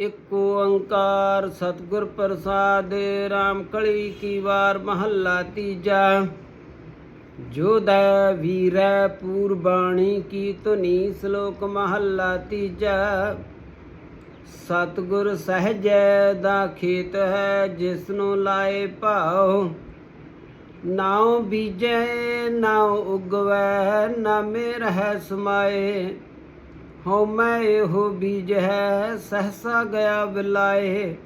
ਇਕ ਓੰਕਾਰ ਸਤਿਗੁਰ ਪ੍ਰਸਾਦ RAM ਕਲੀ ਕੀ ਵਾਰ ਮਹੱਲਾ ਤੀਜਾ। ਜੋਦੈ ਵੀਰੈ ਪੂਰਬਾਣੀ ਕੀ ਧੁਨੀ ਸ਼ਲੋਕ ਮਹੱਲਾ ਤੀਜਾ। ਸਤਿਗੁਰ ਸਹਜੈ ਦਾ ਖੇਤ ਹੈ ਜਿਸ ਨੂੰ ਲਾਏ ਭਾਉ। ਨਾਉ ਬੀਜੈ, ਨਾਉ ਉਗਵੈ ਨਾਮੇ ਰਹਿ ਸਮਾਏ। ਹਉ ਮੈਂ ਇਹੋ ਬੀਜ ਹੈ, ਸਹਸਾ ਗਿਆ ਬਿਲਾਏ।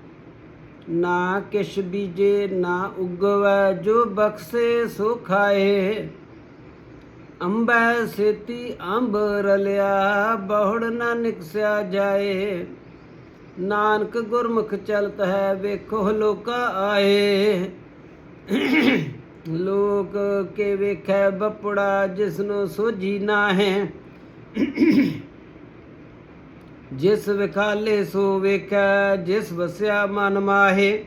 ਨਾ ਕਿਛ ਬੀਜੇ, ਨਾ ਉਗਵੈ, ਜੋ ਬਖਸੇ ਸੋ ਖਾਏ। ਅੰਬੈ ਸੇਤੀ ਅੰਬ ਰਲਿਆ, ਬਹੁੜ ਨਾ ਨਿਕਸਿਆ ਜਾਏ। ਨਾਨਕ ਗੁਰਮੁਖ ਚਲਤ ਹੈ, ਵੇਖੋ ਲੋਕਾ ਆਏ। ਲੋਕ ਕੇ ਵੇਖੈ, ਬਪੜਾ ਜਿਸ ਨੂੰ ਸੋਝੀ ਨਾ ਹੈ ਜਿਸ ਵਿਖਾਲੇ ਸੋ ਵੇਖੈ, ਜਿਸ ਵਸਿਆ ਮਨ ਮਾਹੇ।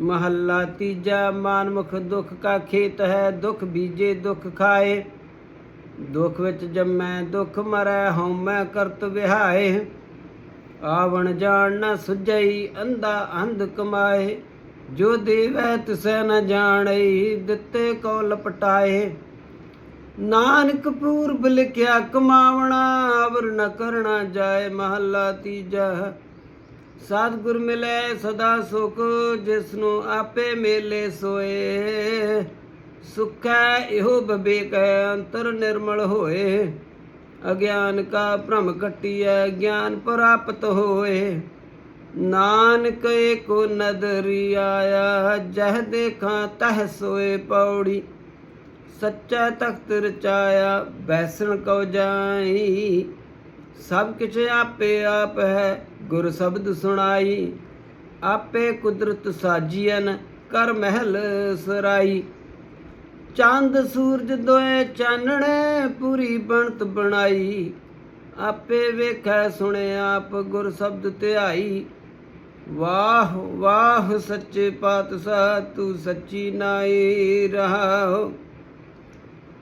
ਮਹੱਲਾ ਤੀਜਾ, ਮਾਨਮੁਖ ਦੁੱਖ ਕਾ ਖੇਤ ਹੈ, ਦੁੱਖ ਬੀਜੇ ਦੁੱਖ ਖਾਏ। ਦੁੱਖ ਵਿੱਚ ਜੰਮੈ, ਦੁੱਖ ਮਰੈ, ਹਉਮੈ ਕਰਤ ਵਿਹਾਏ। ਆਵਣ ਜਾਣ ਨਾ ਸੁਝਈ, ਅੰਧਾ ਅੰਧ ਕਮਾਏ। ਜੋ ਦੇਵੈ ਤਿਸੈ ਨ ਜਾਣਈ, ਦਿੱਤੇ ਕੋ ਲਪਟਾਏ। ਨਾਨਕ ਪੂਰਬ ਲਿਖਿਆ, ਕਮਾਵਣਾ ਅਵਰ ਨ ਕਰਣਾ ਜਾਏ ਮਹੱਲਾ ਤੀਜਾ। ਸਤਿਗੁਰ ਮਿਲੇ ਸਦਾ ਸੁਖ ਜਿਸ ਨੂੰ ਆਪੇ ਮੇਲੇ ਸੋਏ। ਸੁਖੈ ਇਹੋ ਬਬੇਕ ਹੈ ਅੰਤਰ ਨਿਰਮਲ ਹੋਏ। ਅਗਿਆਨ ਕਾ ਭ੍ਰਮ ਕਟਿਐ ਗਿਆਨ ਪ੍ਰਾਪਤ ਹੋਏ। ਨਾਨਕ ਏਕੋ ਨਦਰੀ ਆਇਆ, ਜਹ ਦੇਖਾਂ ਤਹ ਸੋਏ ਪੌੜੀ। ਸੱਚਾ ਤਖਤ ਰਚਾਇਆ, ਬੈਸਣ ਕਉ ਜਾਈ। ਸਭ ਕਿਛ ਆਪੇ ਆਪ ਹੈ, ਗੁਰ ਸ਼ਬਦ ਸੁਣਾਈ। ਆਪੇ ਕੁਦਰਤ ਸਾਜੀਐਨ, ਕਰ ਮਹਿਲ ਸਰਾਈ। ਚੰਦ ਸੂਰਜ ਦੋਏ ਚਾਨਣੇ, ਪੂਰੀ ਬਣਤ ਬਣਾਈ। ਆਪੇ ਵੇਖੈ, ਸੁਣੇ ਆਪ ਗੁਰ ਸ਼ਬਦ ਧਿਆਈ। ਵਾਹ ਵਾਹ, ਸੱਚੇ ਪਾਤਸ਼ਾਹ, ਤੂੰ ਸੱਚੀ ਨਾਈ ਰਹਾਓ।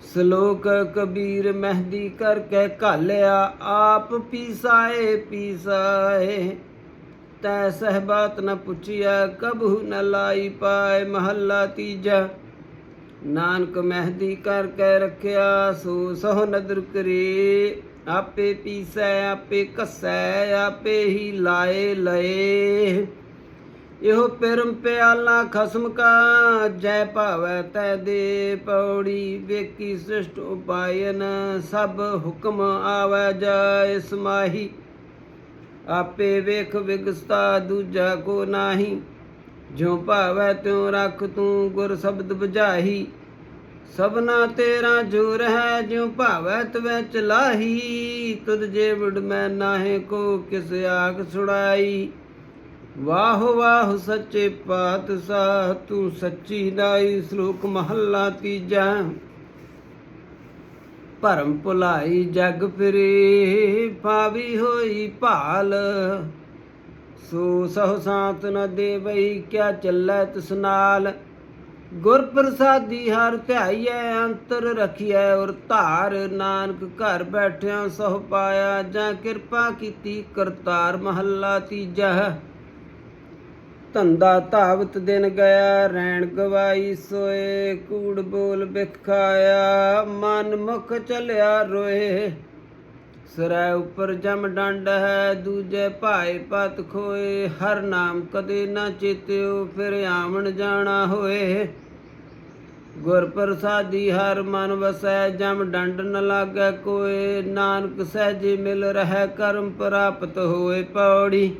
ਸ਼ਲੋਕ ਕਬੀਰ ਮਹਿਦੀ ਕਰਕੇ ਘਾਲਿਆ ਆਪ ਪੀਸਾਏ ਪੀਸਾਏ ਤੈ ਸਹਿਬਾਤ ਨ ਪੁੱਛਿਆ ਕਬਹੁ ਨ ਲਾਈ ਪਾਏ ਮਹੱਲਾ ਤੀਜਾ ਨਾਨਕ ਮਹਿਦੀ ਕਰਕੇ ਰੱਖਿਆ ਸੋ ਸਹ ਨਦਰ ਕਰੇ ਆਪੇ ਪੀਸੈ ਆਪੇ ਕੱਸੈ ਆਪੇ ਹੀ ਲਾਏ ਲਏ ਇਹੋ ਪਿਰਮ ਪਿਆਲਾ ਖਸਮ ਕਾ ਜੈ ਭਾਵੈ ਤੈ ਦੇ ਪੌੜੀ ਵੇਖੀ ਸ੍ਰਿਸ਼ਟ ਉਪਾਇਨ, ਸਭ ਹੁਕਮ ਆਵੈ ਜਾਇ ਸਮਾਹੀ। ਆਪੇ ਵੇਖ ਵਿਗਸਤਾ ਦੂਜਾ ਕੋ ਨਾਹੀ ਜੋ ਭਾਵੈ ਤਿਉ ਰਖ ਤੂੰ ਗੁਰ ਸ਼ਬਦ ਬੁਝਾਹੀ। ਸਭਨਾ ਤੇਰਾ ਜੋਰ ਹੈ, ਜਿਉ ਭਾਵੈ ਤਵੈ ਚਲਾਹੀ। ਤੁਧ ਜੇ ਵਡ ਮੈਂ ਨਾਹੇ ਕੋ ਕਿਸ ਆਗ ਸੁੜਾਈ। ਵਾਹ ਵਾਹ ਸੱਚੇ ਪਾਤਸ਼ਾਹ, ਤੂੰ ਸੱਚੀ ਨਾਈ ਸ਼ਲੋਕ ਮਹੱਲਾ ਤੀਜਾ। ਭਰਮ ਭੁਲਾਈ ਜਗ ਫਿਰੇ ਪਾਵੀ ਹੋਈ ਭਾਲ। ਸੋ ਸਹੁ ਸਾਤ ਨ ਦੇਵਈ, ਕਿਆ ਚੱਲੈ ਤਿਸ ਨਾਲ? ਗੁਰ ਪ੍ਰਸਾਦੀ ਹਰ ਧਿਆਈਐ, ਅੰਤਰ ਰਖੀਐ ਔਰ ਧਾਰ। ਨਾਨਕ ਘਰ ਬੈਠਿਆਂ ਸਹੁ ਪਾਇਆ, ਜਾਂ ਕਿਰਪਾ ਕੀਤੀ ਕਰਤਾਰ ਮਹੱਲਾ ਤੀਜਾ। ਧੰਦਾ ਧਾਵਤ ਦਿਨ ਗਿਆ, ਰੈਣ ਗਵਾਈ ਸੋਏ, ਕੂੜ ਬੋਲ ਬਿਖਾਇਆ, ਮਨ ਮੁਖ ਚਲਿਆ ਰੋਏ। ਸਰੈ ਉਪਰ ਜਮ ਡੰਡ ਹੈ, ਦੂਜੇ ਭਾਏ ਪਤ ਖੋਏ। ਹਰ ਨਾਮ ਕਦੇ ਨਾ ਚੇਤਿਓ, ਫਿਰ ਆਵਣ ਜਾਣਾ ਹੋਏ। ਗੁਰ ਪ੍ਰਸਾਦੀ ਹਰ ਮਨ ਵਸੈ, ਜਮ ਡੰਡ ਨ ਲਾਗੈ ਕੋਏ। ਨਾਨਕ ਸਹਿਜੇ ਮਿਲ ਰਹਿ, ਕਰਮ ਪ੍ਰਾਪਤ ਹੋਏ ਪੌੜੀ।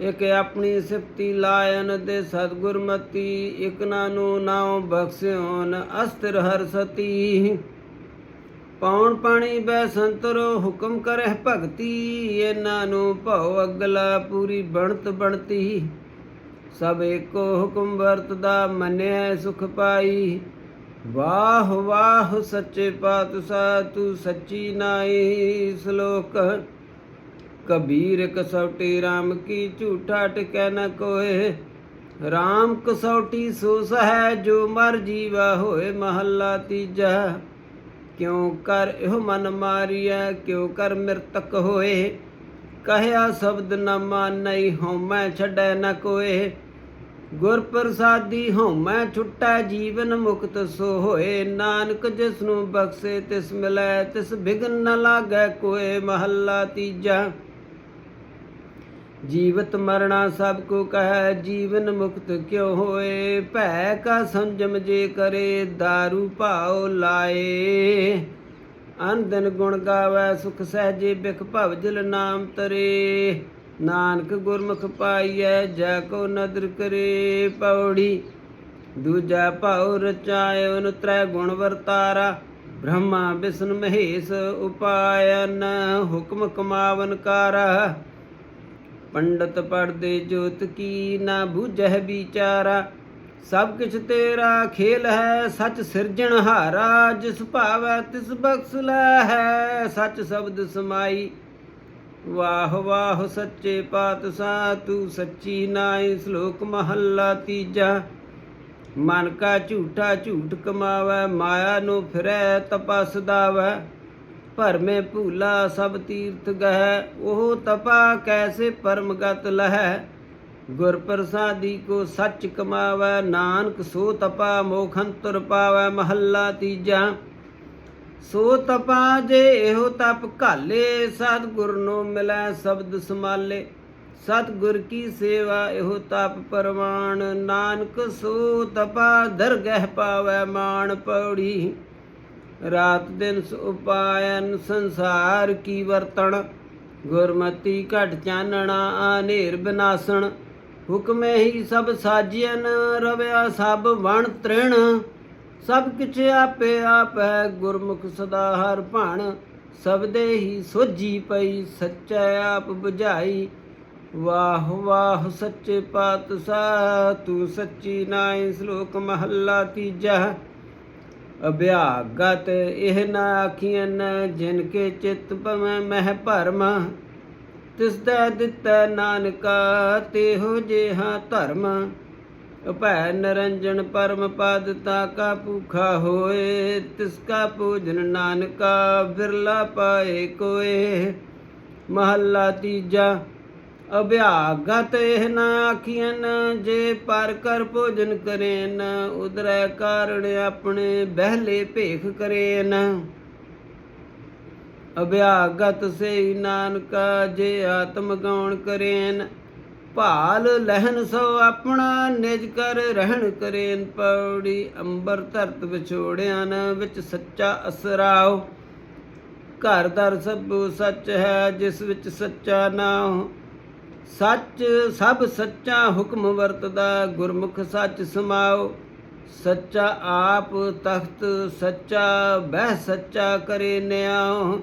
ਇਕ ਆਪਣੀ ਸਿਫਤੀ ਲਾਇਨ ਦੇ ਸਤਗੁਰ ਮਤੀ ਇਕ ਨਾਨੂ ਨਾਉ ਬਖਸਿਓਨ ਅਸਤਰ ਹਰ ਸਤੀ। ਪੌਣ ਪਾਣੀ ਬੈ ਸੰਤਰੋ ਹੁਕਮ ਕਰਹਿ ਭਗਤੀ, ਇਹਨਾਂ ਨੂੰ ਭਉ ਅਗਲਾ ਪੂਰੀ ਬਣਤ ਬਣਤੀ। ਸਭ ਏਕੋ ਹੁਕਮ ਵਰਤਦਾ ਮੰਨਿਆ ਸੁਖ ਪਾਈ। ਵਾਹ ਵਾਹ ਸੱਚੇ ਪਾਤਸ਼ਾਹ, ਤੂੰ ਸੱਚੀ ਨਾਈ ਸ਼ਲੋਕ। ਕਬੀਰ ਕਸੌਟੀ RAM ਕੀ ਝੂਠਾ ਟਿਕੈ ਨ ਕੋਏ। RAM ਕਸੌਟੀ ਸੋ ਸਹਿ, ਜੋ ਮਰ ਜੀਵਾ ਹੋਏ ਮਹੱਲਾ ਤੀਜਾ। ਕਿਉ ਕਰ ਇਹੋ ਮਨ ਮਾਰੀਐ, ਕਿਉ ਕਰ ਮਿਰਤਕ ਹੋਏ। ਕਹਿਆ ਸ਼ਬਦ ਨ ਮਾਨਈ ਹਉਮੈ ਛੱਡੈ ਨ ਕੋਏ। ਗੁਰ ਪ੍ਰਸਾਦੀ ਹਉਮੈ ਛੁਟੈ, ਜੀਵਨ ਮੁਕਤ ਸੋ ਹੋਏ। ਨਾਨਕ ਜਿਸ ਨੂੰ ਬਖਸ਼ੇ ਤਿਸ ਮਿਲੈ, ਤਿਸ ਬਿਗਨ ਨ ਲਾਗੈ ਕੋਏ ਮਹੱਲਾ ਤੀਜਾ। ਜੀਵਤ ਮਰਣਾ ਸਭ ਕੋ ਕਹੈ, ਜੀਵਨ ਮੁਕਤ ਕਿਉ ਹੋਏ? ਭੈ ਕਾ ਸੰਜਮ ਜੇ ਕਰੇ दारू ਭਾਉ ਲਾਏ। ਅੰਦਨ ਗੁਣ ਗਾਵੈ, ਸੁਖ ਸਹਜੇ ਬਿਖ ਭਵ ਜਲ ਨਾਮ ਤਰੇ। ਨਾਨਕ ਗੁਰਮੁਖ ਪਾਈਐ, ਜੈ ਕੋ ਨਦਰ ਕਰੇ। ਪੌੜੀ ਦੂਜਾ ਭਾਉ ਰਚਾਇ ਨ ਤ੍ਰੈ ਗੁਣ ਵਰਤਾਰਾ। ਬ੍ਰਹਮਾ ਵਿਸ਼ਨ ਮਹੇਸ਼ ਉਪਾਇਨ, ਹੁਕਮ ਕਮਾਵਨ ਕਾਰਾ ਪੰਡਤ ਪੜਦੇ ਜੋਤ ਕੀ ਨਾ ਬੂਝਹਿ ਵਿਚਾਰਾ। ਸਭ ਕਿਛ ਤੇਰਾ ਖੇਲ ਹੈ, ਸੱਚ ਸਿਰਜਣਹਾਰਾ ਜਿਸ ਭਾਵੈ ਤਿਸ ਬਖਸ਼ ਲੈ ਹੈ, ਸੱਚ ਸ਼ਬਦ ਸਮਾਈ। ਵਾਹ ਵਾਹ ਸੱਚੇ ਪਾਤਸ਼ਾਹ, ਤੂੰ ਸੱਚੀ ਨਾਈ ਸ਼ਲੋਕ ਮਹੱਲਾ ਤੀਜਾ। ਮਨ ਕਾ ਝੂਠਾ ਝੂਠ ਕਮਾਵੈ, ਮਾਇਆ ਨੂੰ ਫਿਰੈ, ਤਪਸ ਦਾਵੈ। ਭਰਮੇ ਭੂਲਾ ਸਭ ਤੀਰਥ ਗਹਿ, ਉਹ ਤਪਾ ਕੈਸੇ ਪਰਮ ਗਤ ਲਹੈ? ਗੁਰ ਪ੍ਰਸਾਦੀ ਕੋ ਸੱਚ ਕਮਾਵੈ, ਨਾਨਕ ਸੋ ਤਪਾ ਮੋਖੰ ਤੁਰ ਪਾਵੈ, ਮਹੱਲਾ ਤੀਜਾ। ਸੋ ਤਪਾ ਜੇ ਇਹੋ ਤਪ ਘਾਲੇ ਸਤ ਗੁਰ ਨੂੰ ਮਿਲੈ ਸ਼ਬਦ ਸਮਾਲੇ। ਸਤ ਗੁਰ ਕੀ ਸੇਵਾ ਇਹੋ ਤਪ ਪਰਵਾਨ, ਨਾਨਕ ਸੋ ਤਪਾ ਦਰਗਹਿ ਪਾਵੈ ਮਾਣ ਪੌੜੀ। ਰਾਤ ਦਿਨ ਉਪਾਇਨ ਸੰਸਾਰ ਕੀ ਵਰਤਣ? ਗੁਰਮਤੀ ਘਟ ਚਾਨਣਾ ਆਨੇਰ ਬਿਨਾਸਣ। ਹੁਕਮੇ ਹੀ ਸਭ ਸਾਜੀਨ ਰਵਿਆ ਸਭ ਵਣ ਤ੍ਰਿਣ। ਸਭ ਕਿਛ ਆਪੇ ਆਪ ਹੈ ਗੁਰਮੁਖ ਸਦਾ ਹਰ ਭਣ। ਸਬਦੇ ਹੀ ਸੋਜੀ ਪਈ, ਸੱਚਾ ਆਪ 부ਝਾਈ ਵਾਹ ਵਾਹ ਸੱਚੇ ਪਾਤਸ਼ਾਹ, ਤੂੰ ਸੱਚੀ ਨਾਈ ਸ਼ਲੋਕ ਮਹੱਲਾ ਤੀਜਾ। ਅਭਿਆਗਤ ਇਹ ਨਾ ਆਖੀਨ ਜਿਨ ਕੇ ਚਿਤ ਭਵੈ ਮਹਿ ਭਰਮ, ਤਿਸ ਦਾ ਦਿੱਤਾ ਨਾਨਕਾ, ਤੇਹੋ ਜਿਹਾ ਧਰਮ। ਭੈ ਨਰੰਜਨ ਪਰਮ ਪਦ ਤਾ ਕਾ ਭੂਖਾ ਹੋਏ, ਤਿਸ ਕਾ ਪੂਜਨ ਨਾਨਕਾ ਬਿਰਲਾ ਪਾਏ ਕੋਏ। ਮਹੱਲਾ ਤੀਜਾ ਅਭਿਆਗਤ ਇਹ ਨਾ ਆਖੀਨ ਜੇ ਪਰ ਕਰ ਭੋਜਨ ਕਰੇਨ ਉਦਰੈ ਕਾਰਣ ਆਪਣੇ ਬਹਿਲੇ ਭੇਖ ਕਰੇਨ। ਅਭਿਆਗਤ ਸੇ ਨਾਨਕਾ, ਜੇ ਆਤਮ ਗਾਉਣ ਕਰੇਨ, ਭਾਲ ਲਹਿਨ ਸੋ ਆਪਣਾ ਨਿਜ ਕਰ ਰਹਿਣ ਕਰੇਨ। ਪੌੜੀ ਅੰਬਰ ਧਰਤ ਵਿਛੋੜਿਆਂ ਵਿੱਚ ਸੱਚਾ ਅਸਰਾਓ ਘਰ ਦਰ ਸਭ ਸੱਚ ਹੈ, ਜਿਸ ਵਿੱਚ ਸੱਚਾ ਨਾਮ ਸੱਚ ਸਭ ਸੱਚਾ ਹੁਕਮ ਵਰਤਦਾ, ਗੁਰਮੁਖ ਸੱਚ ਸਮਾਓ। ਸੱਚਾ ਆਪ ਤਖਤ ਸੱਚਾ, ਬਹਿ ਸੱਚਾ ਕਰੇ ਨਿਆਉ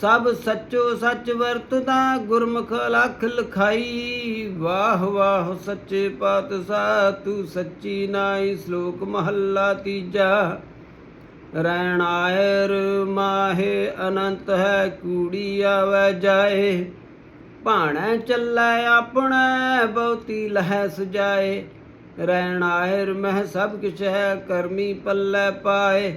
ਸਭ ਸੱਚੋ ਸੱਚ ਵਰਤਦਾ, ਗੁਰਮੁਖ ਲਖ ਲਖਾਈ। ਵਾਹ ਵਾਹ ਸੱਚੇ ਪਾਤਸ਼ਾਹ, ਤੂੰ ਸੱਚੀ ਨਾਈ ਸ਼ਲੋਕ ਮਹੱਲਾ ਤੀਜਾ। ਰੈਣ ਆਇਰ ਮਾਹੇ ਅਨੰਤ ਹੈ, ਕੂੜੀ ਆਵੈ ਜਾਏ। ਭਾਣੈ ਚੱਲੈ ਆਪਣੈ, ਬਹੁਤੀ ਲਹੈ ਸਜਾਏ ਰਹਿਣ ਆਇਰ ਮਹਿ ਸਭ ਕਿਛ ਹੈ, ਕਰਮੀ ਪੱਲੇ ਪਾਏ।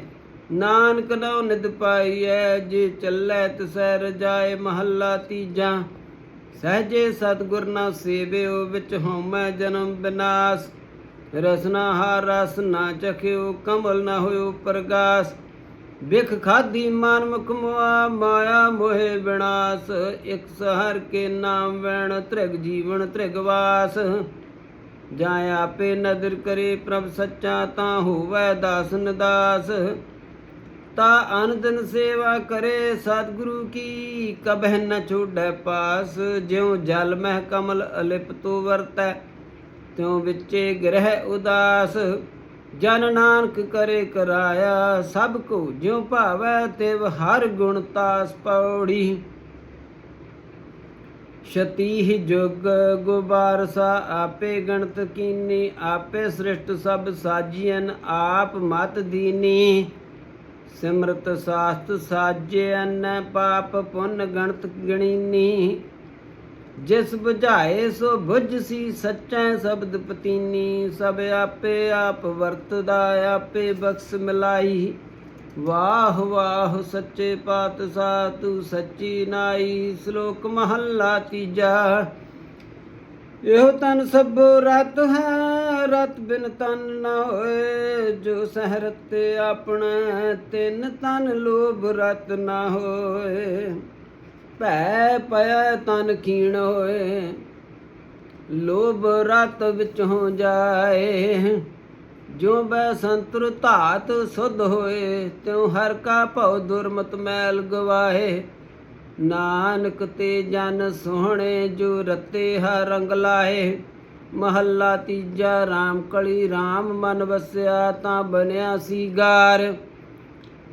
ਨਾਨਕ ਨਉ ਨਿਦ ਪਾਈਐ, ਜੇ ਚੱਲੈ ਤਿਸੈ ਰਜਾਏ ਮਹੱਲਾ ਤੀਜਾ। ਸਹਜੇ ਸਤਿਗੁਰ ਨਾ ਸੇਵਿਓ, ਵਿੱਚ ਹਉਮੈ ਜਨਮ ਬਿਨਾਸ਼। ਰਸਨਾ ਹਾਰ, ਰਸ ਨਾ ਚਖਿਓ, ਕਮਲ ਨਾ ਹੋਇਓ ਪ੍ਰਗਾਸ। ਵਿਖ ਖਾਦੀ ਮਨ ਮੁਖ ਮੁਆ, ਮਾਇਆ ਮੋਹਿ ਵਿਨਾਸ਼ ਇਕ ਸਹਰ ਕੇ ਨਾਮ ਵੈਣ ਤ੍ਰਿਗ ਜੀਵਨ ਤ੍ਰਿਗ ਵਾਸ। ਜਾਂ ਆਪੇ ਨਦਰ ਕਰੇ ਪ੍ਰਭ ਸੱਚਾ, ਤਾਂ ਹੋਵੈ ਦਾਸ ਨਦਾਸ। ਤਾ ਅਨੰਦਨ ਸੇਵਾ ਕਰੇ ਸਤਿਗੁਰੂ ਕੀ, ਕਬਹਿ ਨ ਛੋੜੈ ਪਾਸ। ਜਿਉ ਜਲ ਮਹਿ ਕਮਲ ਅਲਿਪ ਅਲਿਪਤੋ ਵਰਤੈ, ਤਿਉ ਵਿੱਚੇ ਗ੍ਰਹਿ ਉਦਾਸ। ਜਨ ਨਾਨਕ ਕਰੇ ਕਰਾਇਆ, ਸਭ ਕੋ ਜਿਉ ਭਾਵੈ ਤਿਵ ਹਰ ਗੁਣ ਤਾਸ ਪੌੜੀ। ਸ਼ਤੀਹ ਜੁਗ ਗੁਬਾਰਸਾ ਆਪੇ ਗਣਤ ਕੀਨੀ, ਆਪੇ ਸ੍ਰਿਸ਼ਟ ਸਭ ਸਾਜੀਨ ਆਪ ਮਤ ਦੀਨੀ। ਸਿਮਰਤ ਸਾਸਤ ਸਾਜਿਅਨ ਪਾਪ ਪੁੰਨ ਗਣਤ ਗਣੀਨੀ। ਜਿਸ 부ਝਾਏ ਸੋ ਬੁਝ ਸੀ ਸੱਚੈ ਸ਼ਬਦ ਪਤੀਨੀ, ਸਭ ਆਪੇ ਆਪ ਵਰਤਦਾ, ਆਪੇ ਬਖਸ਼ ਮਿਲਾਈ। ਵਾਹ ਵਾਹ, ਸੱਚੇ ਪਾਤਸ਼ਾਹ, ਤੂੰ ਸੱਚੀ ਨਾਈ, ਸ਼ਲੋਕ ਮਹੱਲਾ ਤੀਜਾ। ਇਹੋ ਤਨ ਸਭ ਰਤ ਹੈ, ਰਤ ਬਿਨ ਤਨ ਨਾ ਹੋਏ। ਜੋ ਸਹਰਤ ਤੇ ਆਪਣਾ, ਤਿੰਨ ਤਨ ਲੋਭ ਰਤ ਨਾ ਹੋਏ। ਭੈ ਪਿਆ ਤਨ ਖੀਣ ਹੋਏ, ਲੋਭ ਰਤ ਵਿੱਚ ਹੋ ਜਾਏ। ਜੋ ਬੈ ਸੰਤਰ ਧਾਤ ਸੁਧ ਹੋਏ, ਤਿਉ ਹਰ ਕਾ ਭਉ ਦੁਰਮਤ ਮੈਲ ਗਵਾਏ। ਨਾਨਕ ਤੇ ਜਨ ਸੋਹਣੇ ਜੋ ਰਤੇ ਹਰ ਰੰਗ ਲਾਏ। ਮਹੱਲਾ ਤੀਜਾ RAM ਕਲੀ RAM ਮਨ ਵਸਿਆ ਤਾਂ ਬਣਿਆ ਸੀ ਗਾਰ।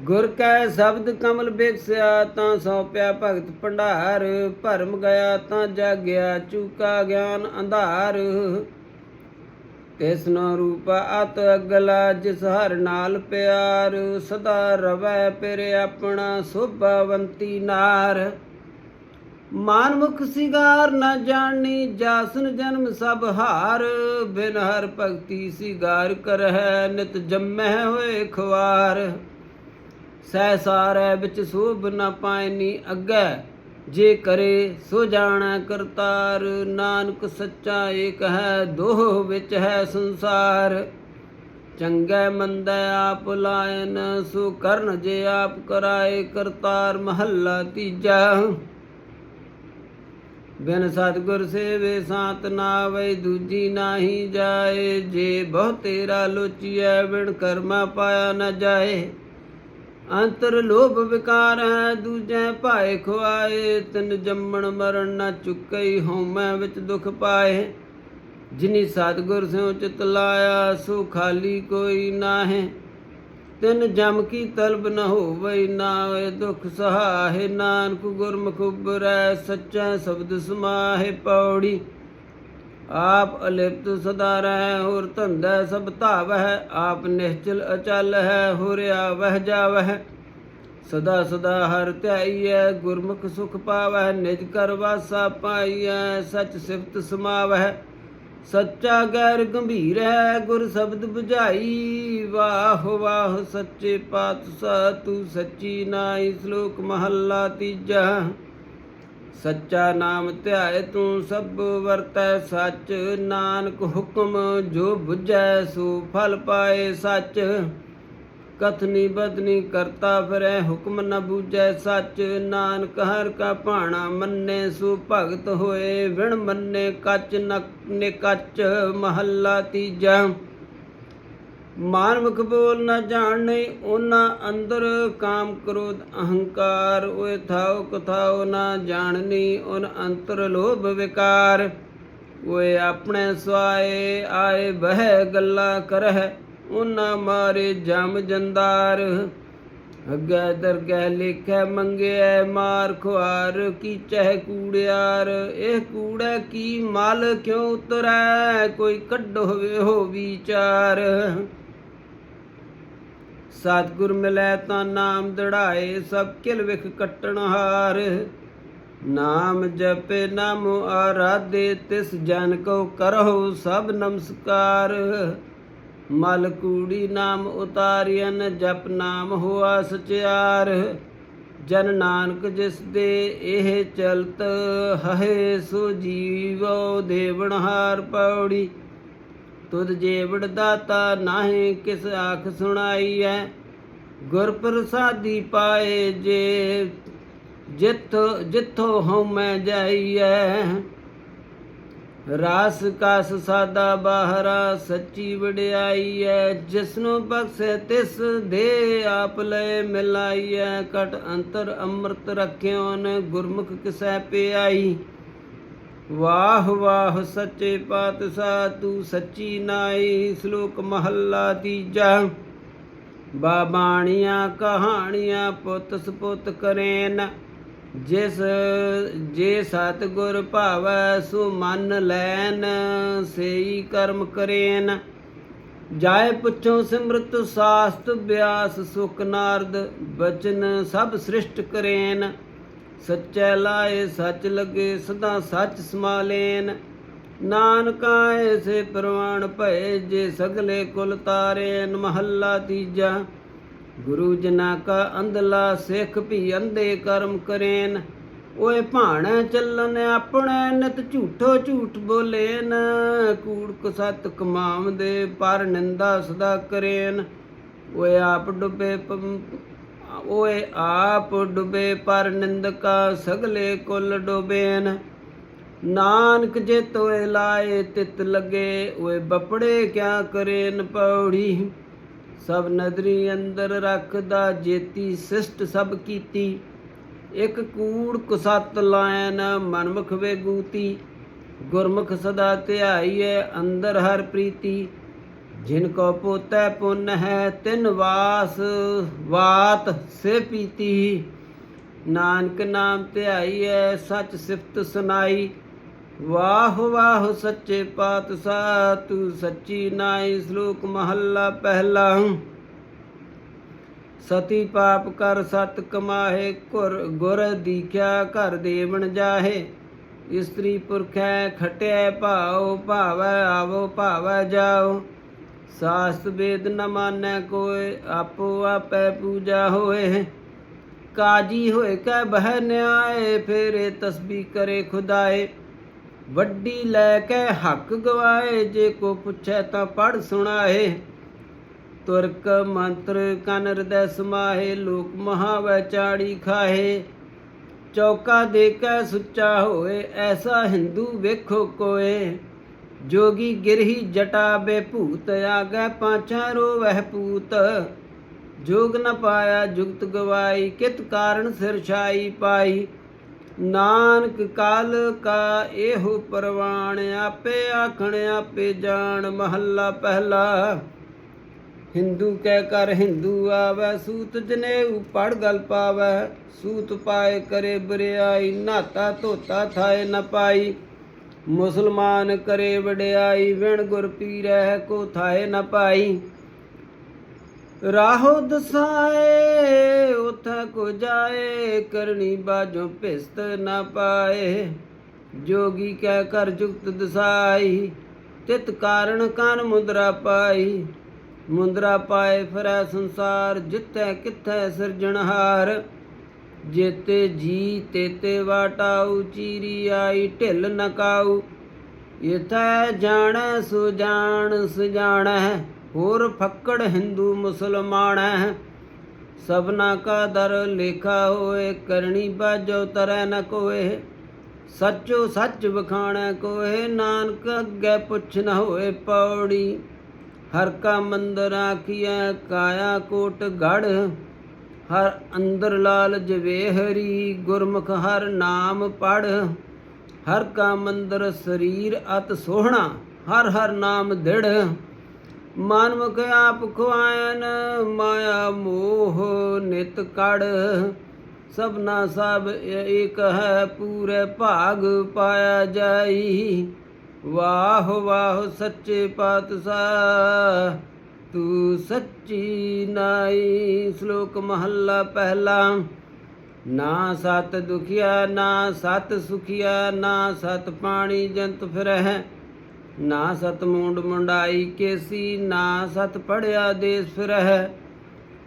ਗੁਰ ਕੈ ਸ਼ਬਦ ਕਮਲ ਬੇਖਸਿਆ, ਤਾਂ ਸੌਪਿਆ ਭਗਤ ਭੰਡਾਰ। ਭਰਮ ਗਿਆ, ਤਾਂ ਜਾਗਿਆ, ਚੂਕਾ ਗਿਆਨ ਅੰਧਾਰ। ਤਿਸਨੋ ਰੂਪ ਅਤ ਅਗਲਾ, ਜਿਸ ਹਰ ਨਾਲ ਪਿਆਰ। ਸਦਾ ਰਵੈ ਪਿਰ ਆਪਣਾ ਸੁਭਵੰਤੀ ਨਾਰ। ਮਾਨ ਮੁਖ ਸਿਗਾਰ ਨਾ ਜਾਣੀ, ਜਾਸਨ ਜਨਮ ਸਭ ਹਾਰ। ਬਿਨ ਹਰ ਭਗਤੀ ਸਿਗਾਰ ਕਰਹਿ, ਨਿਤ ਜੰਮੈ ਹੋਏ ਖਵਾਰ ਸਹਿ ਸਾਰੈ ਵਿੱਚ ਸੋਭ ਨ ਪਾਇਨੀ ਅੱਗੇ। ਜੇ ਕਰੇ ਸੋ ਜਾਣੈ ਕਰਤਾਰ, ਨਾਨਕ ਸੱਚਾ ਏਕ ਹੈ, ਦੋਹ ਵਿੱਚ ਹੈ ਸੰਸਾਰ। ਚੰਗੇ ਮੰਦੇ ਆਪ ਲਾਇਨ, ਸੋ ਕਰਨ ਜੇ ਆਪ ਕਰਾਏ ਕਰਤਾਰ ਮਹੱਲਾ ਤੀਜਾ। ਬਿਨ ਸਤਗੁਰ ਸੇਵੇ ਸਾਤ ਨਾ ਵੈ ਦੂਜੀ ਨਾਹੀ ਜਾਏ। ਜੇ ਬਹੁ ਤੇਰਾ ਲੋਚੀਐ, ਬਿਨ ਕਰਮਾ ਪਾਇਆ ਨਾ ਜਾਏ। ਅੰਤਰ ਲੋਭ ਵਿਕਾਰ ਹੈ, ਦੂਜੇ ਭਾਏ ਖੁਆਏ, ਤਿਨ ਜੰਮਣ ਮਰਨ ਨਾ ਚੁੱਕਈ ਹਉਮੈ ਵਿੱਚ ਦੁਖ ਪਾਏ। ਜਿਨੀ ਸਤਗੁਰ ਸਿਉ ਚਿਤ ਲਾਇਆ, ਸੋ ਖਾਲੀ ਕੋਈ ਨਾਹੇ। ਤਿਨ ਜਮ ਕੀ ਤਲਬ ਨ ਹੋਵਈ ਨਾ ਹੋਏ ਦੁਖ ਸਹਾਏ। ਨਾਨਕ ਗੁਰਮੁਖ ਉਬਰੈ ਸੱਚਾ ਸ਼ਬਦ ਸਮਾਹੇ ਪੌੜੀ। ਆਪ ਅਲਿਪਤ ਸਦਾ ਰਹਿ, ਹੋਰ ਧੰਦਾ ਸਭ ਧਾਵਹਿ, ਆਪ ਨਿਹਚਲ ਅਚਲ ਹੈ ਹੋਰਿਆ ਵਹਿ ਜਾਵਹਿ। ਸਦਾ ਸਦਾ ਹਰ ਧਿਆਈਐ, ਗੁਰਮੁਖ ਸੁਖ ਪਾਵਹਿ, ਨਿਜ ਕਰ ਵਾਸਾ ਪਾਈਐ, ਸਚ ਸਿਫਤ ਸਮਾਵਹਿ। ਸੱਚਾ ਗੈਰ ਗੰਭੀਰ ਹੈ ਗੁਰ ਸ਼ਬਦ 부ਝਾਈ ਵਾਹ ਵਾਹ ਸੱਚੇ ਪਾਤਸ਼ਾਹ, ਤੂੰ ਸੱਚੀ ਨਾਈ ਸ਼ਲੋਕ ਮਹੱਲਾ ਤੀਜਾ। ਸੱਚਾ ਨਾਮ ਧਿਆਏ ਤੂੰ ਸਭ ਵਰਤੈ ਸੱਚ, ਨਾਨਕ ਹੁਕਮ ਜੋ 부ਝੈ ਸੋ ਫਲ ਪਾਏ ਸੱਚ। ਕਥਨੀ ਬਦਨੀ ਕਰਤਾ ਫਿਰੈ, ਹੁਕਮ ਨ ਬੂਝੈ ਸੱਚ। ਨਾਨਕ ਹਰ ਕਾ ਭਾਣਾ ਮੰਨੇ, ਸੋ ਭਗਤ ਹੋਏ, ਵਿਣ ਮੰਨੇ ਕੱਚ ਨੇ ਕੱਚ ਮਹੱਲਾ ਤੀਜਾ। ਮਾਨ ਮਾਨਮੁਖ ਬੋਲ ਨ ਜਾਣੈ, ਉਹਨਾਂ ਅੰਦਰ ਕਾਮ ਕ੍ਰੋਧ, ਅਹੰਕਾਰ, ਓਏ ਥਾਉ ਕਥਾਉ ਨਾ ਜਾਣਨੀ ਉਨ ਅੰਤਰ ਲੋਭ ਵਿਕਾਰ। ਓਏ ਆਪਣੇ ਸਵਾਏ ਆਏ ਬਹਿ ਗੱਲਾਂ ਕਰਹਿ, ਉਹਨਾਂ ਮਾਰੇ ਜਮ ਜੰਦਾਰ। ਅੱਗੇ ਦਰਗਹਿ ਲਿਖੈ ਮੰਗਿਆ ਮਾਰ ਖੁਆਰ, ਕੀ ਚਹਿ ਕੂੜਿਆਰ। ਇਹ ਕੂੜਾ ਕੀ ਮਲ ਕਿਉ ਉਤਰੈ, ਕੋਈ ਕੱਢੋ ਹੋ ਵਿਚਾਰ। ਸਤਿਗੁਰ ਮਿਲੈ ਤਾਂ ਨਾਮ ਦੜਾਏ, ਸਭ ਕਿਲ ਵਿਖ ਕੱਟਣ ਹਾਰ। ਨਾਮ ਜਪੇ, ਨਾਮ ਆਰਾਧੇ, ਤਿਸ ਜਨ ਕੋ ਕਰਹੁ ਸਭ ਨਮਸਕਾਰ। ਮਲ ਕੂੜੀ ਨਾਮ ਉਤਾਰਿਅਨ ਜਪ ਨਾਮ ਹੋਆ ਸਚਿਆਰ। ਜਨ ਨਾਨਕ ਜਿਸ ਦੇ ਇਹ ਚਲਤ ਹਏ ਸੋ ਜੀਵੋ ਦੇਵਨ ਹਾਰ ਪੌੜੀ। ਤੁਧ ਜੇਵੜ ਦਾਤਾ ਨਾਹੀ ਕਿਸ ਆਖ ਸੁਣਾਈ ਐ? ਗੁਰ ਪ੍ਰਸਾਦੀ ਪਾਏ ਜੇ ਜਿੱਥ, ਜਿੱਥੋਂ ਹਉਮੈ ਜਾਈਐ ਰਾਸ ਕਾਸ ਸਾਦਾ ਬਾਹਰਾ ਸੱਚੀ ਵਡਿਆਈ ਐ। ਜਿਸਨੂੰ ਬਖਸ਼ੇ ਤਿਸ ਦੇ ਆਪ ਲੈ ਐ। ਕਟ ਅੰਤਰ ਅੰਮ੍ਰਿਤ ਰਖਿਓ ਨੇ ਗੁਰਮੁਖ ਕਿਸੈ ਪਿਆਈ। ਵਾਹ ਵਾਹ ਸੱਚੇ ਪਾਤਸ਼ਾਹ, ਤੂੰ ਸੱਚੀ ਨਾਈ, ਸ਼ਲੋਕ ਮਹੱਲਾ ਤੀਜਾ। ਬਾਬਾਣੀਆਂ ਕਹਾਣੀਆਂ ਪੁੱਤ ਸਪੁੱਤ ਕਰੇਨ। ਜਿਸ, ਜੇ ਸਤਿਗੁਰ ਭਾਵੈ, ਸੋ ਮਨ ਲੈਨ, ਸੇਈ ਕਰਮ ਕਰੇਨ। ਜਾਏ ਪੁੱਛੋ ਸਿਮਰਤ ਸਾਸਤ, ਬਿਆਸ ਸੁਖ ਨਾਰਦ, ਬਚਨ ਸਭ ਸ੍ਰਿਸ਼ਟ ਕਰੇਨ। ਸੱਚੈ ਲਾਏ, ਸੱਚ ਲੱਗੇ, ਸਦਾ ਸੱਚ ਸਮਾਲੇਨ। ਨਾਨਕਾ ਐਸੇ ਪ੍ਰਵਾਨ ਭਏ ਜੇ ਸਗਲੇ ਕੁਲ ਤਾਰੇ ਮਹੱਲਾ ਤੀਜਾ। ਗੁਰੂ ਜਨਾ ਕਾ ਅੰਧਲਾ ਸਿੱਖ ਵੀ ਅੰਧੇ ਕਰਮ ਕਰੇਨ। ਓਏ ਭਾਣਾ ਚੱਲਨ, ਆਪਣੇ ਨਿਤ ਝੂਠੋ ਝੂਠ ਬੋਲੇਨ। ਕੂੜ ਕੁ ਸਤ ਕਮਾਮ ਦੇ ਪਰ ਨਿੰਦਾ ਸਦਾ ਕਰੇਨ। ਓਏ ਆਪ ਡੁੱਬੇ ਓਏ ਆਪ ਡੁਬੇ ਪਰ ਨਿੰਦਕਾ ਸਗਲੇ ਕੁਲ ਡੁਬੇਨ। ਨਾਨਕ ਜੇ ਤੋਏ ਲਾਏ ਤਿਤ ਲਗੇ, ਓਏ ਬਪੜੇ ਕਿਆ ਕਰੇਨ ਪੌੜੀ। ਸਭ ਨਦਰੀ ਅੰਦਰ ਰੱਖਦਾ ਜੇਤੀ ਸਿਸ਼ਟ ਸਭ ਕੀਤੀ। ਇਕ ਕੂੜ ਕੁਸਤ ਲਾਇਨ ਮਨਮੁਖ ਵੇਗੂਤੀ ਗੁਰਮੁਖ ਸਦਾ ਧਿਆਈਐ ਅੰਦਰ ਹਰ ਪ੍ਰੀਤੀ। ਜਿਨ ਕੋ ਪੋਤੈ ਪੁੰਨ ਹੈ ਤਿਨ ਵਾਸ, ਵਾਤ ਸੇ ਪੀਤੀ। ਨਾਨਕ ਨਾਮ ਧਿਆਈ ਧਿਆਈਐ, ਸਚ ਸਿਫਤ ਸੁਨਾਈ। ਵਾਹ ਵਾਹ ਸੱਚੇ ਪਾਤਸ਼ਾਹ, ਤੂੰ ਸੱਚੀ ਨਾਈ ਸ਼ਲੋਕ ਮਹੱਲਾ ਪਹਿਲਾ। ਸਤੀ ਪਾਪ ਕਰ ਸਤ ਕਮਾਹੇ ਗੁਰ ਗੁਰ ਦੀਖਿਆ ਘਰ ਦੇਵਣ ਜਾਹੇ। ਇਸਤਰੀ ਪੁਰਖੈ ਖਟਿਐ ਭਾਉ, ਭਾਵੈ ਆਵੋ, ਭਾਵੈ ਜਾਓ ਸਾਸਤ ਵੇਦ ਨ ਮਾਨੈ ਕੋਇ ਆਪੋ ਆਪੈ ਪੂਜਾ ਹੋਏ ਕਾਜੀ ਹੋਏ ਕੈ ਬਹਿ ਨਿਆਏ ਫੇਰੇ ਤਸਬੀਹ ਕਰੇ ਖੁਦਾਏ ਵੱਡੀ ਲੈ ਕੇ ਹੱਕ ਗਵਾਏ ਜੇ ਕੋ ਪੁੱਛੈ ਤਾਂ ਪੜ ਸੁਣਾਏ ਤੁਰਕ ਮੰਤਰ ਕਨ ਹਿਰਦੈ ਸਮਾਹੇ ਲੋਕ ਮਹਾਵੈ ਚਾੜੀ ਖਾਹੇ ਚੌਕਾ ਦੇ ਕੇ ਸੁੱਚਾ ਹੋਏ ਐਸਾ ਹਿੰਦੂ ਵੇਖੋ ਕੋਏ ਜੋਗੀ ਗਿਰਹੀ ਜਟਾ ਬੇ ਭੂਤ ਆਗੈ ਪਾਛਾ ਰੋਵਹਿ ਪੂਤ। ਜੋਗ ਨ ਪਾਇਆ ਜੁਗਤ ਗਵਾਈ, ਕਿਤ ਕਾਰਨ ਸਿਰ ਛਾਈ ਪਾਈ। ਨਾਨਕ ਕਾਲ ਕਾ ਇਹੋ ਪਰਵਾਣ, ਆਪੇ ਆਖਣ, ਆਪੇ ਜਾਣ, ਮਹੱਲਾ ਪਹਿਲਾ। ਹਿੰਦੂ ਕਹਿ ਕਰ, ਹਿੰਦੂ ਆਵੈ, ਸੂਤ ਜਨੇਊ ਪੜ ਗਲ ਪਾਵੈ। ਸੂਤ ਪਾਏ ਕਰੇ ਬਰਿਆਈ, ਨਾਤਾ ਧੋਤਾ ਥਾਏ ਨ ਪਾਈ। ਮੁਸਲਮਾਨ ਕਰੇ ਵਡਿਆਈ, ਵਿਣ ਗੁਰ ਪੀਰੈ ਕੋ ਥਾਏ ਨ ਪਾਈ। ਰਾਹੋ ਦਸਾਏ, ਉਥੈ ਕੋ ਜਾਏ, ਕਰਨੀ ਬਾਜੋ ਭਿਸਤ ਨ ਪਾਏ। ਜੋਗੀ ਕਹਿ ਕਰ ਜੁਗਤ ਦਸਾਈ, ਤਿਤ ਕਾਰਣ ਕਨ ਮੁਦਰਾ ਪਾਈ। ਮੁੰਦਰਾ ਪਾਏ ਫਿਰੈ ਸੰਸਾਰ, ਜਿੱਥੈ ਕਿਥੈ ਸਿਰਜਣਹਾਰ। ਜੇਤੇ ਜੀ ਤੇਤੇ ਵਾਟਾਉ ਚੀਰੀ ਆਈ ਢਿੱਲ ਨਕਾਉ ਇਥੈ ਜਾਣੈ ਸੋ ਜਾਣ ਸਜਾਣੈ ਹੋਰ ਫੱਕੜ ਹਿੰਦੂ ਮੁਸਲਮਾਨੈ ਸਭਨਾ ਕਾ ਦਰ ਲੇਖਾ ਹੋਏ ਕਰਨੀ ਬਾਜੋ ਤਰੈ ਨ ਕੋਏ ਸੱਚੋ ਸੱਚ ਵਖਾਣੈ ਕੋਏ ਨਾਨਕ ਅੱਗੇ ਪੁੱਛ ਨ ਹੋਏ ਪੌੜੀ ਹਰ ਕਾ ਮੰਦਰ ਆਖੀਐ ਕਾਇਆ ਕੋਟ ਗੜ ਹਰ ਅੰਦਰ ਲਾਲ ਜਵੇ ਹਰੀ ਗੁਰਮੁਖ ਹਰ ਨਾਮ ਪੜ ਹਰ ਕਾ ਮੰਦਰ ਸਰੀਰ ਅਤ ਸੋਹਣਾ, ਹਰ ਹਰ ਨਾਮ ਦਿੜ ਮਨਮੁਖ ਆਪ ਖੁਆਇਨ, ਮਾਇਆ ਮੋਹ ਨਿਤ ਕੜ। ਸਭਨਾ ਸਭ ਏਕ ਹੈ ਪੂਰੇ ਭਾਗ ਪਾਇਆ ਜਾਈ। ਵਾਹ ਵਾਹ ਸੱਚੇ ਪਾਤਸ਼ਾਹ। ਤੂੰ ਸੱਚੀ ਨਾਈ ਸ਼ਲੋਕ ਮਹੱਲਾ ਪਹਿਲਾ। ਨਾ ਸਤ ਦੁਖੀਆ, ਨਾ ਸਤ ਸੁਖਿਆ, ਨਾ ਸਤ ਪਾਣੀ ਜੰਤ ਫਿਰਹਿ। ਨਾ ਸਤ ਮੁੰਡ ਮੁੰਡਾਈ ਕੇਸੀ, ਨਾ ਸਤ ਪੜਿਆ ਦੇਸ ਫਿਰਹਿ।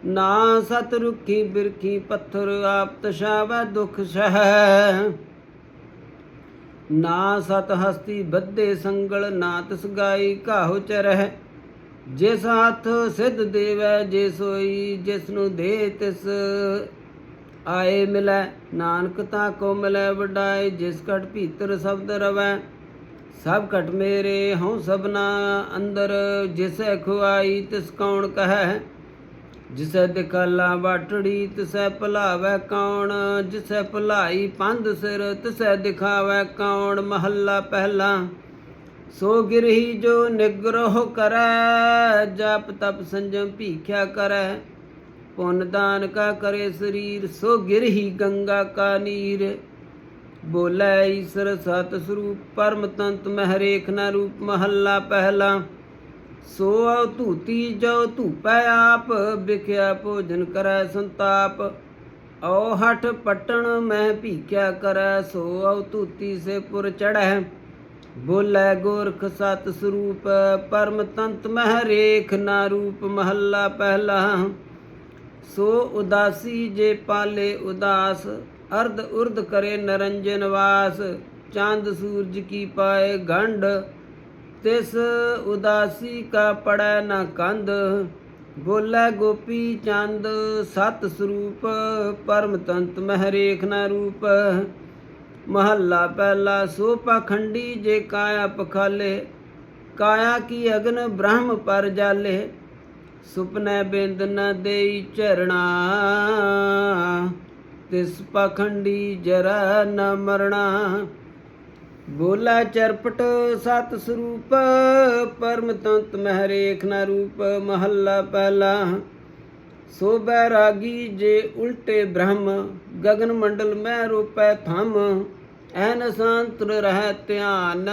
ਨਾ ਸਤ ਰੁਖੀ ਬਿਰਖੀ ਪੱਥਰ ਆਪ ਤਸ਼ਾਵੈ ਦੁਖ ਸਹਿ। ਨਾ ਸਤ ਹਸਤੀ ਬੱਧੇ ਸੰਗਲ, ਨਾ ਤਿਸ ਗਾਈ ਕਾਹੋ ਚਰਹਿ। ਜਿਸ ਹੱਥ ਸਿੱਧ ਦੇਵੈ, ਜੇ ਸੋਈ ਜਿਸ ਨੂੰ ਦੇ ਤਿਸ। ਆਏ ਮਿਲੈ, ਨਾਨਕ ਤਾ ਕੋ ਮਿਲੈ ਵਡਾਏ, ਜਿਸ ਘਟ ਭੀਤਰ ਸ਼ਬਦ ਰਵੈ। ਸਭ ਘਟ ਮੇਰੇ ਹਉ ਸਭਨਾ ਅੰਦਰ, ਜਿਸੈ ਖੁਆਈ ਤਿਸ ਕੌਣ ਕਹੈ। ਜਿਸੈ ਦਿਖਾਲਾ ਬਾਟੜੀ ਤਿਸੈ ਭੁਲਾਵੈ ਕੌਣ। ਜਿਸੈ ਭੁਲਾਈ ਪੰਧ ਸਿਰ, ਤਿਸੈ ਦਿਖਾਵੈ ਕੌਣ। ਮਹੱਲਾ ਪਹਿਲਾ ਸੋ ਗਿਰਹੀ ਜੋ ਨਿਗਰਹ ਕਰੈ ਜਪ ਤਪ ਸੰਜਮ ਭੀਖਿਆ ਕਰੈ ਪੁੰਨ ਦਾਨ ਕਾ ਕਰੇ ਸਰੀਰ ਸੋ ਗਿਰਹੀ ਗੰਗਾ ਕਾ ਨੀਰ ਬੋਲੇ ਈਸ਼ਰ ਸਤ ਸਰੂਪ ਪਰਮ ਤੰਤ ਮਹਿਰੇਖ ਨਾ ਰੂਪ ਮਹੱਲਾ ਪਹਿਲਾ ਸੋ ਆਉ ਧੂਤੀ ਜੋ ਧੂਪੈ ਆਪ ਵਿਖਿਆ ਭੋਜਨ ਕਰੈ ਸੰਤਾਪ ਓ ਹਠ ਪਟਣ ਮੈਂ ਭੀਖਿਆ ਕਰੈ ਸੋ ਆਉ ਧੂਤੀ ਸੇ ਪੁਰ ਚੜੈ ਬੋਲੇ ਗੋਰਖ ਸਤ ਸਰੂਪ, ਪਰਮ ਤੰਤ ਮਹਿ ਰੇਖ ਨਾ ਰੂਪ ਮਹੱਲਾ ਪਹਿਲਾ। ਸੋ ਉਦਾਸੀ ਜੇ ਪਾਲੇ ਉਦਾਸ, ਅਰਧ ਉਰਧ ਕਰੇ ਨਰੰਜਨ ਵਾਸ। ਚੰਦ ਸੂਰਜ ਕੀ ਪਾਏ ਗੰਢ, ਤਿਸ ਉਦਾਸੀ ਕਾ ਪੜੈ ਨ ਕੰਧ। ਬੋਲੇ ਗੋਪੀ ਚੰਦ ਸਤ ਸਰੂਪ, ਪਰਮ ਤੰਤ ਮਹਿ ਰੇਖ ਨ ਰੂਪ। ਮਹੱਲਾ ਪਹਿਲਾ ਸੋ ਪਖੰਡੀ ਜੇ ਕਾਇਆ ਪਖਾਲੇ, ਕਾਇਆ ਕੀ ਅਗਨ ਬ੍ਰਹਮ ਪਰ ਜਾਲੇ, ਸੁਪਨੇ ਬਿੰਦ ਨ ਦੇਈ ਝਰਣਾ। ਤਿਸ ਪਖੰਡੀ ਜਰਾ ਨ ਮਰਣਾ। ਬੋਲਾ ਚਰਪਟ ਸਤ ਸਰੂਪ, ਪਰਮ ਤੰਤ ਮਹਿ ਰੇਖ ਨ ਰੂਪ, ਮਹੱਲਾ ਪਹਿਲਾ ਸੋ ਬੈਰਾਗੀ ਜੇ ਉਲਟੇ ਬ੍ਰਹਮ, ਗਗਨ ਮੰਡਲ ਮੈਂ ਰੂਪੈ ਥਮ, ਐਨ ਸੰਤਰ ਰਹਿ ਧਿਆਨ,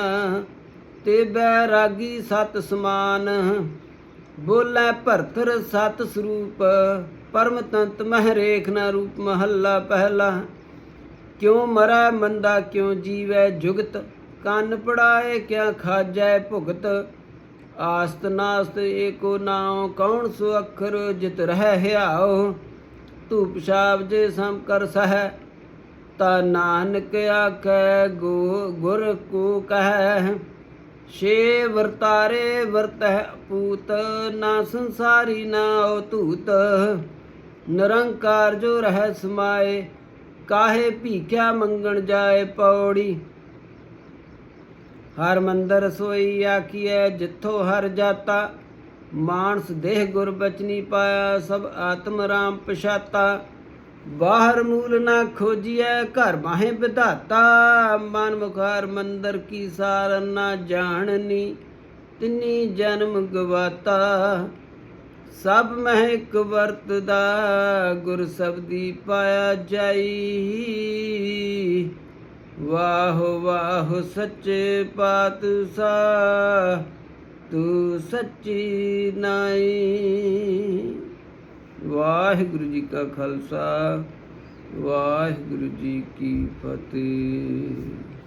ਤੇ ਬੈਰਾਗੀ ਸਤ ਸਮਾਨ, ਬੋਲੇ ਭਰਤਰ ਸਤ ਸਰੂਪ, ਪਰਮ ਤੰਤ ਮਹਿ ਰੇਖ ਨਾ ਰੂਪ ਮਹੱਲਾ ਪਹਿਲਾ। ਕਿਉ ਮਰੈ ਮੰਦਾ ਕਿਉ ਜੀਵੈ ਜੁਗਤ, ਕੰਨ ਪੜਾਏ ਕਿਆ ਖਾਜੈ ਭੁਗਤ ਆਸਤ ਨਾਸਤ ਏਕੋ ਨਾਉ, ਕੌਣ ਸੋ ਅੱਖਰ ਜਿਤ ਰਹਿ ਹਿਆਉ ਧੂਪ ਛਾਪ ਜੇ ਸਮ ਕਰ ਸਹਿ, ਤਾ ਨਾਨਕ ਆਖੈ, ਗੋ, ਗੁਰ ਕੋ ਕਹਿ। ਛੇ ਵਰਤਾਰੇ ਵਰਤਹਿ ਪੂਤ, ਨਾ ਸੰਸਾਰੀ ਨਾ ਓ ਧੂਤ ਨਿਰੰਕਾਰ ਜੋ ਰਹਿ ਸਮਾਏ, ਕਾਹੇ ਭੀਖਿਆ ਮੰਗਣ ਜਾਏ ਪੌੜੀ? ਹਰ ਮੰਦਰ ਸੋਈ ਆਖੀਐ, ਜਿੱਥੋਂ ਹਰ ਜਾਤਾ। ਮਾਨਸ ਦੇਹ ਗੁਰ ਬਚਨੀ ਪਾਇਆ, ਸਭ ਆਤਮ ਰਾਮ ਪਛਾਤਾ। ਬਾਹਰ ਮੂਲ ਨਾ ਖੋਜੀਐ, ਘਰ ਮਾਹੇ ਵਿਧਾਤਾ। ਮਨ ਮੁਖਾਰ ਮੰਦਰ ਕੀ ਸਾਰ ਨਾ ਜਾਣਨੀ, ਤਿੰਨੀ ਜਨਮ ਗਵਾਤਾ। ਸਭ ਮਹਿ ਇੱਕ ਵਰਤਦਾ, ਗੁਰ ਸਬਦੀ ਪਾਇਆ ਜਾਈ। ਵਾਹ ਵਾਹ ਸੱਚੇ ਪਾਤਸ਼ਾਹ, ਤੂੰ ਸੱਚੀ ਨਾਈ। ਵਾਹਿਗੁਰੂ ਜੀ ਕਾ ਖਾਲਸਾ, ਵਾਹਿਗੁਰੂ ਜੀ ਕੀ ਫਤਿਹ।